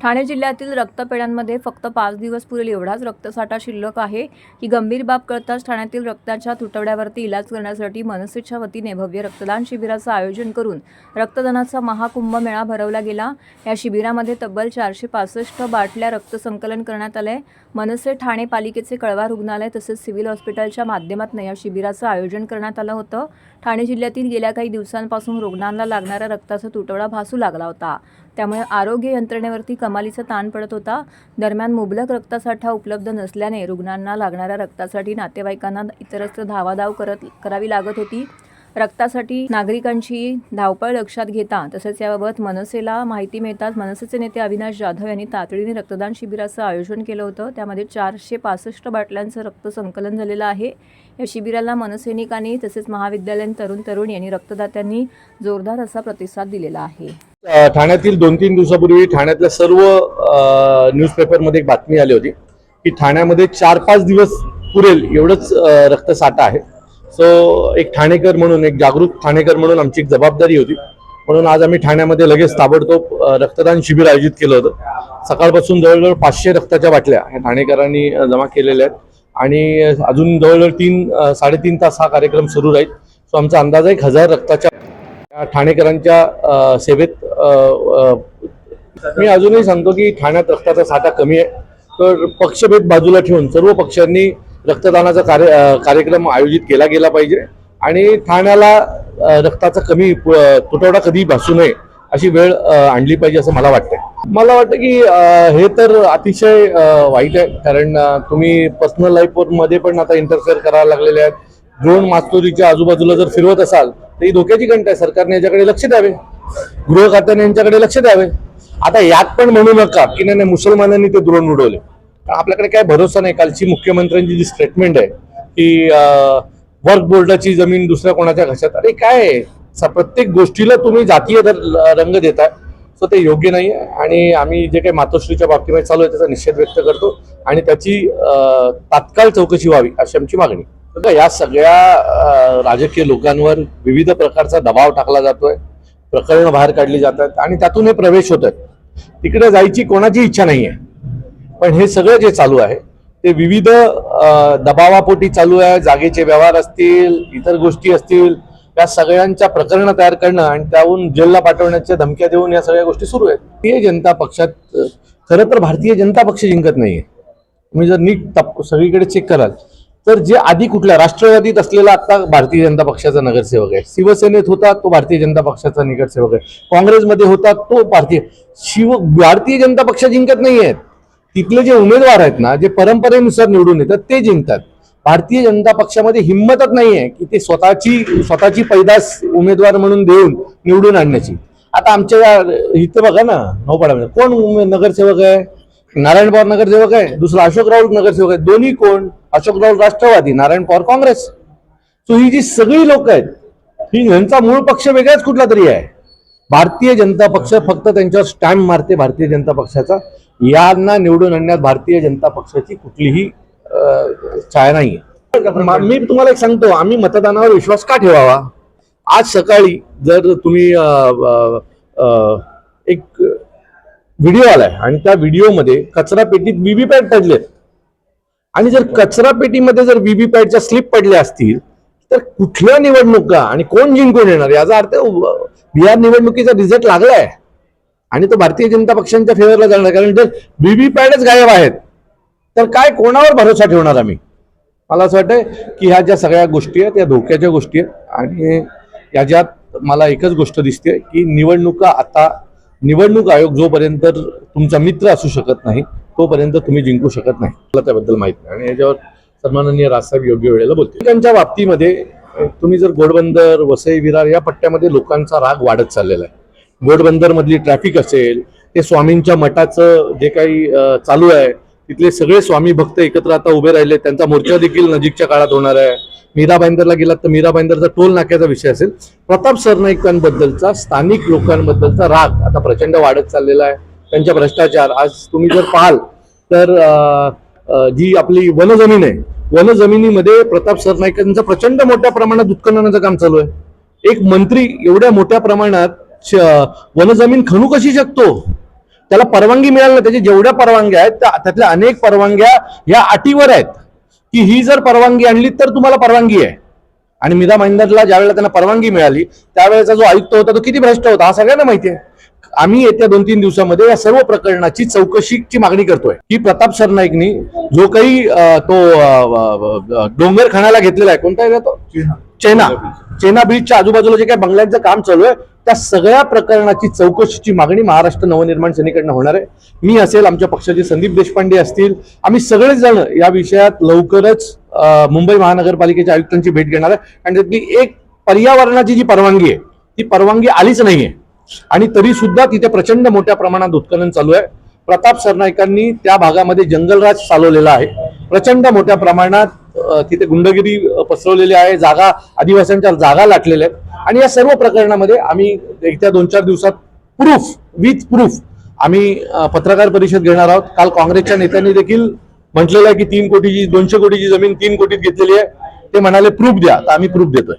ठाणे जिल्ह्यातील रक्तपेढ्यांमध्ये फक्त पाच दिवस पुरेल एवढाच रक्तसाठा शिल्लक आहे ही गंभीर बाब कळताच ठाण्यातील रक्ताच्या तुटवड्यावरती इलाज करण्यासाठी मनसेच्या वतीने भव्य रक्तदान शिबिराचं आयोजन करून रक्तदानाचा महाकुंभ मेळा भरवला गेला. या शिबिरामध्ये तब्बल चारशे पासष्ट बाटल्या रक्त संकलन करण्यात आलंय. मनसे ठाणे पालिकेचे कळवा रुग्णालय तसेच सिव्हिल हॉस्पिटलच्या माध्यमातून या शिबिराचं आयोजन करण्यात आलं होतं. ठाणे जिल्ह्यातील गेल्या काही दिवसांपासून रुग्णांना लागणाऱ्या रक्ताचा तुटवडा भासू लागला होता. त्यामुळे आरोग्य यंत्रणेवरती कमालीचा ताण पडत होता. दरम्यान मुबलक रक्तासाठा उपलब्ध नसल्याने रुग्णांना लागणाऱ्या रक्तासाठी नातेवाईकांना इतरत्र धावाधाव करत करावी लागत होती. रक्तासाठी नागरिकांची धावपळ लक्षात घेता तसेच याबाबत मनसेला माहिती मिळताच मनसेचे नेते अविनाश जाधव यांनी तातडीने रक्तदान शिबिराचं आयोजन केलं होतं. त्यामध्ये चारशे पासष्ट बाटल्यांचं रक्त संकलन झालेलं आहे. या शिबिराला मनसैनिकांनी तसेच महाविद्यालयीन तरुण तरुण यांनी रक्तदात्यांनी जोरदार असा प्रतिसाद दिलेला आहे. ठाण्यातील दोन तीन दिवसापूर्वी ठाण्यातल्या सर्व न्यूजपेपरमध्ये एक बातमी आली होती की ठाण्यामध्ये चार पाच दिवस पुरेल एवढंच रक्तसाठा आहे. सो एक ठाणेकर म्हणून एक जागरूक ठाणेकर म्हणून आमची एक जबाबदारी होती. म्हणून आज आम्ही ठाण्यामध्ये लगेच ताबडतोब रक्तदान शिबिर आयोजित केलं होतं. सकाळपासून जवळजवळ पाचशे रक्ताच्या बाटल्या ह्या ठाणेकरांनी जमा केलेल्या आहेत. आणि अजून जवळजवळ तीन साडेतीन तास हा कार्यक्रम सुरू राहील. सो आमचा अंदाज एक हजार रक्ताच्या ठाणेकरांच्या सेवेत मी अजूनही सांगतो की ठाण्यात रक्ताचा साठा कमी आहे. तर पक्षभेद बाजूला ठेवून सर्व पक्षांनी रक्तदानाचा कार्य कार्यक्रम आयोजित केला गेला पाहिजे आणि ठाण्याला रक्ताचा कमी तुटवडा कधी भासू नये अशी वेळ आणली पाहिजे असं मला वाटतंय. मला वाटतं की हे तर अतिशय वाईट आहे. कारण तुम्ही पर्सनल लाईफमध्ये पण आता इंटरफेअर करायला लागलेले आहेत. ड्रोन मास्तुरीच्या आजूबाजूला जर फिरवत असाल तर ही धोक्याची घंटा आहे. सरकारने याच्याकडे लक्ष द्यावे. गृह खात्याने यांच्याकडे लक्ष द्यावे. आता यात पण म्हणू नका की नाही नाही, मुसलमानांनी ते ड्रोन उडवले. आपल्याकडे काय भरोसा नाही. कालची मुख्यमंत्र्यांची जी स्टेटमेंट आहे की वर्क बोर्डाची जमीन दुसऱ्या कोणाच्या घशात? अरे काय आहे? स- प्रत्येक गोष्टीला तुम्ही जातीय दर- रंग देताय. सो ते योग्य नाही आहे आणि आम्ही जे काही मातोश्रीच्या बाबतीमध्ये चालू आहे त्याचा निषेध व्यक्त करतो. आणि त्याची तात्काळ चौकशी व्हावी अशी आमची मागणी बघा या सगळ्या राजकीय लोकांवर विविध प्रकारचा दबाव टाकला जातोय. प्रकरणं बाहेर काढली जातात. आणि त्यातून हे प्रवेश होत आहेत तिकडे जायची कोणाची इच्छा नाही आहे पण हे सगळं जे चालू आहे ते विविध दबावापोटी चालू आहे. जागेचे व्यवहार असतील इतर गोष्टी असतील या सगळ्यांच्या प्रकरणं तयार करणं आणि त्याहून जेलला पाठवण्याच्या धमक्या देऊन या सगळ्या गोष्टी सुरू आहेत. भारतीय जनता पक्षात खरं तर भारतीय जनता पक्ष जिंकत नाहीये. तुम्ही जर नीट तप सगळीकडे चेक कराल तर जे आधी कुठल्या राष्ट्रवादीत असलेला आता भारतीय जनता पक्षाचा नगरसेवक आहे. शिवसेनेत होता तो भारतीय जनता पक्षाचा नगरसेवक आहे. काँग्रेसमध्ये होता तो भारतीय शिव भारतीय जनता पक्ष जिंकत नाही आहेत तिथले जे उमेदवार आहेत ना जे परंपरेनुसार निवडून येतात ते जिंकतात. भारतीय जनता पक्षामध्ये हिंमतच नाहीये की ते स्वतःची स्वतःची पैदास उमेदवार म्हणून देऊन निवडून आणण्याची. आता आमच्या इथं बघा ना नौपाड्यामध्ये कोण नगरसेवक आहे? नारायण पवार नगरसेवक आहे? दुसरा अशोक राऊत नगरसेवक आहे. दोन्ही कोण? अशोक राऊत राष्ट्रवादी नारायण पवार काँग्रेस. सो ही जी सगळी लोक आहेत ही ह्यांचा मूळ पक्ष वेगळाच कुठला तरी आहे. भारतीय जनता पक्ष फक्त त्यांच्यावर स्टॅम्प मारते भारतीय जनता पक्षाचा. यांना निवडून आणण्यात भारतीय जनता पक्षाची कुठलीही छाया नाही मी तुम्हाला एक सांगतो आम्ही मतदानावर विश्वास का ठेवावा? आज सकाळी जर तुम्ही एक व्हिडिओ आलाय आणि त्या व्हिडिओमध्ये कचरा पेटीत व्हीव्हीपॅट पडलेत. आणि जर कचरा पेटीमध्ये जर व्हीव्हीपॅटच्या स्लिप पडल्या असतील तर कुठल्या निवडणुका आणि कोण जिंकून येणार? याचा अर्थ बिहार निवडणुकीचा रिझल्ट लागलाय. आणि तो भारतीय जनता पक्षांच्या फेवरला जाणार कारण जर व्हीव्हीपॅटच गायब आहेत. तर काय कोणावर भरोसा ठेवणार आम्ही? मला असं वाटतं की ह्या ज्या सगळ्या गोष्टी आहेत या धोक्याच्या गोष्टी आहेत आणि याच्यात मला एकच गोष्ट दिसते की निवडणुका आता निवडणूक आयोग जोपर्यंत तुमचा मित्र असू शकत नाही तोपर्यंत तुम्ही जिंकू शकत नाही. मला त्याबद्दल माहिती नाही. आणि याच्यावर सन्माननीय राजसाहेब योग्य वेळेला बोलतील. त्यांच्या बाबतीमध्ये तुम्ही जर घोडबंदर वसई विरार या पट्ट्यामध्ये लोकांचा राग वाढत चाललेला आहे. घोडबंदर मधली ट्रॅफिक असेल ते स्वामींच्या मठाचं जे काही चालू आहे तिथले सगळे स्वामी भक्त एकत्र आता उभे राहिले त्यांचा मोर्चा देखील नजीकच्या काळात होणार आहे. मीरा बांदरला गेलात तर मीरा बांदरचा टोल नाक्याचा विषय असेल. प्रताप सरनाईकांबद्दलचा स्थानिक लोकांबद्दलचा राग आता प्रचंड वाढत चाललेला आहे. त्यांच्या भ्रष्टाचार. आज तुम्ही जर पाहाल तर जी आपली वनजमीन आहे वनजमिनीमध्ये प्रताप सरनाईकांचं प्रचंड मोठ्या प्रमाणात उत्खननाचं काम चालू आहे. एक मंत्री एवढ्या मोठ्या प्रमाणात श- वनजमीन खणू कशी शकतो? त्याला परवानगी मिळाली त्याची त्याच्या जेवढ्या परवानग्या आहेत त्यातल्या अनेक परवानग्या या अटीवर आहेत. की ही जर परवानगी आणली तर तुम्हाला परवानगी आहे. आणि मिदा महिंदरला ज्यावेळेला त्यांना परवानगी मिळाली त्यावेळेचा जो आयुक्त होता तो किती भ्रष्ट होता हा सगळ्यांना माहिती आहे. आम्ही येत्या दोन तीन दिवसामध्ये या सर्व प्रकरणाची चौकशीची मागणी करतोय. की प्रताप सरनाईकनी जो काही तो डोंगर खाण्याला घेतलेला आहे. कोणता आहे तो? चेना. चेना. बीचच्या आजूबाजूला जे काही बंगल्यांचं काम चालू आहे त्या सगळ्या प्रकरणाची चौकशीची मागणी महाराष्ट्र नवनिर्माण सेनेकडनं होणार आहे. मी असेल आमच्या पक्षाचे संदीप देशपांडे असतील आम्ही सगळेच जण या विषयात लवकरच मुंबई महानगरपालिकेच्या आयुक्तांची भेट घेणार आहे. आणि त्यातली एक पर्यावरणाची जी परवानगी आहे ती परवानगी आलीच नाहीये. आणि तरी सुद्धा तिथे प्रचंड मोठ्या प्रमाणात उत्खनन चालू आहे. प्रताप सरनाईकांनी त्या भागामध्ये जंगलराज चालवलेला आहे. प्रचंड मोठ्या प्रमाणात तिथे गुंडगिरी पसरवलेली आहे. जागा आदिवासींच्या जागा लाटलेल्या आहेत. आणि या सर्व प्रकरणामध्ये आम्ही येत्या दोन चार दिवसात प्रूफ विथ प्रूफ आम्ही पत्रकार परिषद घेणार आहोत. काल काँग्रेसच्या नेत्यांनी देखील म्हटलेलं आहे की तीन कोटीची दोनशे कोटीची जमीन तीन कोटीत घेतलेली आहे. ते म्हणाले प्रूफ द्या. तर आम्ही प्रूफ देतोय.